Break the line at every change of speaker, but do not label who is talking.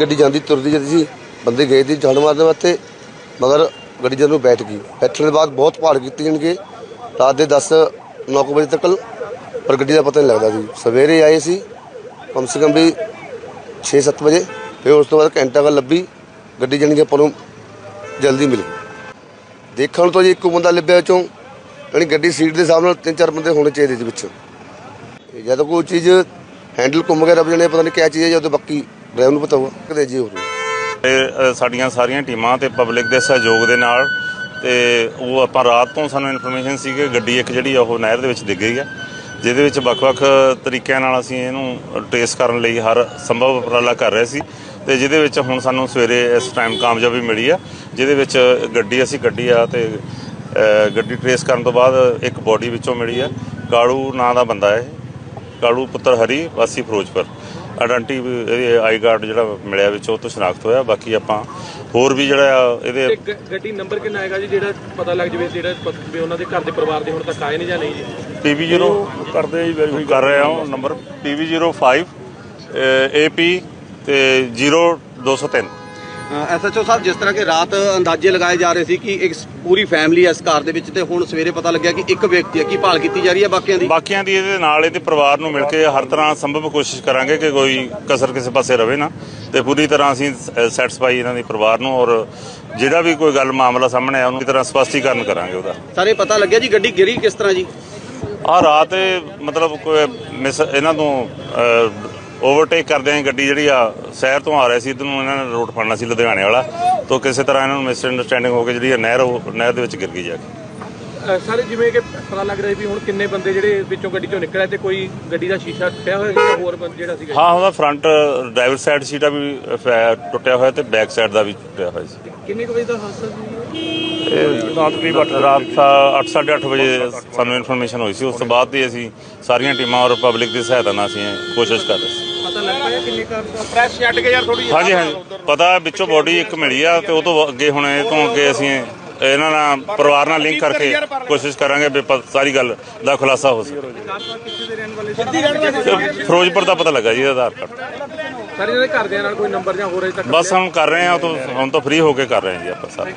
ਗੱਡੀ ਜਾਂਦੀ, ਤੁਰਦੀ ਜਾਂਦੀ ਸੀ, ਬੰਦੇ ਗਏ ਸੀ ਝਾੜ ਮਾਰਨ ਵਾਸਤੇ, ਮਗਰ ਗੱਡੀ ਜਦੋਂ ਬੈਠ ਗਈ। ਬੈਠਣ ਦੇ ਬਾਅਦ ਬਹੁਤ ਭਾੜ ਕੀਤੀ ਜਾਣਗੇ ਰਾਤ ਦੇ 10 9 ਵਜੇ ਤੱਕ, ਪਰ ਗੱਡੀ ਦਾ ਪਤਾ ਨਹੀਂ ਲੱਗਦਾ ਸੀ। ਸਵੇਰੇ ਆਏ ਸੀ, ਕਮ ਸੇ ਕਮ ਵੀ 6-7 ਵਜੇ, ਫਿਰ ਉਸ ਤੋਂ ਬਾਅਦ ਘੰਟਾ ਕੁ ਲੱਭੀ, ਗੱਡੀ ਜਾਣੀ ਕਿ ਆਪਾਂ ਨੂੰ ਜਲਦੀ ਮਿਲ। ਗਈ ਦੇਖਣ ਨੂੰ ਤਾਂ ਜੀ ਇੱਕੋ ਬੰਦਾ ਲੱਭਿਆ ਚੋਂ ਯਾਨੀ ਗੱਡੀ ਸੀਟ ਦੇ ਸਾਹਮਣੇ ਤਿੰਨ ਚਾਰ ਬੰਦੇ ਹੋਣੇ ਚਾਹੀਦੇ ਸੀ ਵਿੱਚ। ਤੇ ਜਦ ਕੋਈ ਚੀਜ਼ ਹੈਂਡਲ ਘੁੰਮ ਗਿਆ ਰੱਬ ਜਾਣੇ, ਪਤਾ ਨਹੀਂ ਕਿਆ ਚੀਜ਼ ਹੈ ਜਦੋਂ ਉਹਦੇ ਬਾਕੀ ਡਰਾਈਵਰ ਨੂੰ ਪਤਾ ਹੋਊਗਾ, ਕਦੇ ਜੀ ਹੋ
ਸਾਡੀਆਂ ਸਾਰੀਆਂ ਟੀਮਾਂ ਤੇ ਪਬਲਿਕ ਦੇ ਸਹਿਯੋਗ ਦੇ ਨਾਲ ਤੇ ਉਹ ਆਪਾਂ ਰਾਤ ਤੋਂ ਸਾਨੂੰ ਇਨਫੋਰਮੇਸ਼ਨ ਸੀ ਕਿ ਗੱਡੀ ਇੱਕ ਜਿਹੜੀ ਆ ਉਹ ਨਹਿਰ ਦੇ ਵਿੱਚ ਡਿੱਗ ਗਈ ਆ, ਜਿਹਦੇ ਵਿੱਚ ਵੱਖ-ਵੱਖ ਤਰੀਕਿਆਂ ਨਾਲ ਅਸੀਂ ਇਹਨੂੰ ਟ੍ਰੇਸ ਕਰਨ ਲਈ ਹਰ ਸੰਭਵ ਉਪਰਾਲਾ ਕਰ ਰਹੇ ਸੀ ਤੇ ਜਿਹਦੇ ਵਿੱਚ ਹੁਣ ਸਾਨੂੰ ਸਵੇਰੇ ਇਸ ਟਾਈਮ ਕਾਮਯਾਬੀ ਮਿਲੀ ਆ, ਜਿਹਦੇ ਵਿੱਚ ਗੱਡੀ, ਅਸੀਂ ਕੱਢੀ ਆ ਤੇ ਗੱਡੀ ਟ੍ਰੇਸ ਕਰਨ ਤੋਂ ਬਾਅਦ ਇੱਕ ਬੋਡੀ ਵਿੱਚੋਂ ਮਿਲੀ ਆ, ਕਾਲੂ ਨਾਂ ਦਾ ਬੰਦਾ ਹੈ ਕਾਲੂ ਪੁੱਤਰ ਹਰੀ ਵਾਸੀ ਫਿਰੋਜ਼ਪੁਰ। ਆਇਡੈਂਟੀ ਇਹਦੇ ਆਈ ਕਾਰਡ ਜਿਹੜਾ ਮਿਲਿਆ ਵਿੱਚ ਉਹ ਤੋਂ ਸ਼ਨਾਖਤ ਹੋਇਆ ਬਾਕੀ ਆਪਾਂ ਹੋਰ ਵੀ ਜਿਹੜਾ ਇਹਦੇ
ਤੇ ਗ- ਗੱਡੀ ਨੰਬਰ ਕਿੰਨਾ ਹੈਗਾ ਜੀ ਜਿਹੜਾ ਪਤਾ ਲੱਗ ਜਵੇ ਜਿਹੜਾ ਪ- ਵੀ ਉਹਨਾਂ ਦੇ ਘਰ ਦੇ ਪਰਿਵਾਰ ਦੇ ਹੁਣ ਤੱਕ ਆਏ ਨੇ ਜਾਂ ਨਹੀਂ ਜੀ?
PV0 ਕਰਦੇ ਜੀ ਵੈਰੀਫਾਈ ਕਰ ਰਹੇ ਹਾਂ ਨੰਬਰ PV05 AP ਤੇ 0203
ਐਸਐਚਓ ਸਾਹਿਬ ਜਿਸ ਤਰ੍ਹਾਂ ਕਿ ਰਾਤ ਅੰਦਾਜ਼ੇ ਲਗਾਏ ਜਾ ਰਹੇ ਸੀ ਕਿ ਇੱਕ ਪੂਰੀ ਫੈਮਿਲੀ ਇਸ ਕਾਰ ਦੇ ਵਿੱਚ ਤੇ ਹੁਣ ਸਵੇਰੇ ਪਤਾ ਲੱਗਿਆ ਕਿ ਇੱਕ ਵਿਅਕਤੀ ਹੈ। ਕੀ ਭਾਲ ਕੀਤੀ ਜਾ ਰਹੀ ਹੈ ਬਾਕੀਆਂ ਦੀ?
ਬਾਕੀਆਂ ਦੀ ਇਹਦੇ ਨਾਲ ਇਹਦੇ ਪਰਿਵਾਰ ਨੂੰ ਮਿਲ ਕੇ ਹਰ ਤਰ੍ਹਾਂ ਸੰਭਵ ਕੋਸ਼ਿਸ਼ ਕਰਾਂਗੇ ਕਿ ਕੋਈ ਕਸਰ ਕਿਸੇ ਪਾਸੇ ਰਵੇ ਨਾ। ਤੇ ਪੂਰੀ ਤਰ੍ਹਾਂ ਅਸੀਂ ਸੈਟੀਸਫਾਈ ਇਹਨਾਂ ਦੇ ਪਰਿਵਾਰ ਨੂੰ ਔਰ ਜਿਹੜਾ ਵੀ ਕੋਈ ਗੱਲ ਮਾਮਲਾ ਸਾਹਮਣੇ ਆਇਆ ਉਹਨੂੰ ਤਰ੍ਹਾਂ ਸਪਸ਼ਟੀਕਰਨ ਕਰਾਂਗੇ ਉਹਦਾ।
ਸਾਰੇ ਪਤਾ ਲੱਗਿਆ ਜੀ ਗੱਡੀ ਗਿਰੀ ਕਿਸ ਤਰ੍ਹਾਂ ਜੀ?
ਆ ਰਾਤ ਮਤਲਬ ਕੋਈ ਮਿਸ ਇਹਨਾਂ ਤੋਂ ਓਵਰਟੇਕ ਕਰਦੇ ਆਂ ਗੱਡੀ ਜਿਹੜੀ ਆ ਸ਼ਹਿਰ ਤੋਂ ਆ ਰਹੀ ਸੀ ਇਧਰ ਨੂੰ ਇਹਨਾਂ ਨੇ ਰੋਡ ਫੜਨਾ ਸੀ ਲੁਧਿਆਣੇ ਵਾਲਾ ਤੋਂ ਕਿਸੇ ਤਰ੍ਹਾਂ ਇਹਨਾਂ ਨੂੰ ਮਿਸ ਅੰਡਰਸਟੈਂਡਿੰਗ ਹੋ ਕੇ ਜਿਹੜੀ ਨਹਿਰ ਉਹ ਨਹਿਰ ਦੇ ਵਿੱਚ ਗਿਰ ਗਈ ਜਾ ਕੇ।
ਸਾਰੇ ਜਿਵੇਂ ਕਿ ਪਤਾ ਲੱਗ ਰਿਹਾ ਵੀ ਹੁਣ ਕਿੰਨੇ ਬੰਦੇ ਜਿਹੜੇ ਵਿੱਚੋਂ ਗੱਡੀ ਚੋਂ ਨਿਕਲਿਆ ਤੇ ਕੋਈ ਗੱਡੀ ਦਾ ਸ਼ੀਸ਼ਾ ਟੁੱਟਿਆ ਹੋਇਆ ਸੀ ਜਾਂ ਹੋਰ ਬੰਦ ਜਿਹੜਾ ਸੀਗਾ?
ਹਾਂ ਉਹਦਾ ਫਰੰਟ ਡਰਾਈਵਰ ਸਾਈਡ ਸੀਟਾ ਵੀ ਟੁੱਟਿਆ ਹੋਇਆ ਤੇ ਬੈਕ ਸਾਈਡ ਦਾ ਵੀ ਟੁੱਟਿਆ ਹੋਇਆ ਸੀ।
ਕਿੰਨੇ ਕੁ ਵਜੇ ਦਾ ਹਾਦਸਾ ਸੀ?
ਇਹ ਰਾਤ ਤਕਰੀਬਨ ਰਾਤ 8:30 ਵਜੇ ਸਾਨੂੰ ਇਨਫੋਰਮੇਸ਼ਨ ਹੋਈ ਸੀ। ਉਸ ਤੋਂ ਬਾਅਦ ਹੀ ਅਸੀਂ ਸਾਰੀਆਂ ਟੀਮਾਂ ਔਰ ਪਬਲਿਕ ਦੀ ਸਹਾਇਤਾ ਨਾਲ ਅਸੀਂ ਕੋਸ਼ਿਸ਼ ਕਰ ਰਹੇ ਸੀ।
ਕਿੰਨੇ ਕਾਰ ਪ੍ਰੈਸ ਛੱਡ ਕੇ ਯਾਰ ਥੋੜੀ
ਹਾਂਜੀ ਹਾਂਜੀ। ਪਤਾ ਹੈ ਵਿੱਚੋਂ ਬੋਡੀ ਇੱਕ ਮਿਲੀ ਆ ਤੇ ਉਹ ਤੋਂ ਅੱਗੇ ਹੁਣ ਇਹ ਤੋਂ ਅੱਗੇ ਅਸੀਂ ਇਹਨਾਂ ਨਾਲ ਪਰਿਵਾਰ ਨਾਲ ਲਿੰਕ ਕਰਕੇ ਕੋਸ਼ਿਸ਼ ਕਰਾਂਗੇ ਵੀ ਸਾਰੀ ਗੱਲ ਦਾ ਖੁਲਾਸਾ ਹੋ ਸਕੇ। ਫਿਰੋਜ਼ਪੁਰ ਦਾ ਪਤਾ ਲੱਗਾ ਜੀ ਆਧਾਰ ਕਾਰਡ।
ਸਾਰੇ ਘਰਦਿਆਂ ਨਾਲ ਕੋਈ ਨੰਬਰ ਜਾਂ ਹੋਰ ਅਜੇ ਤੱਕ
ਬਸ ਹੁਣ ਕਰ ਰਹੇ ਹਾਂ ਉਹ ਤੋਂ ਹੁਣ ਤੋਂ ਫ੍ਰੀ ਹੋ ਕੇ ਕਰ ਰਹੇ ਹਾਂ ਜੀ ਆਪਾਂ ਸਾਰੇ।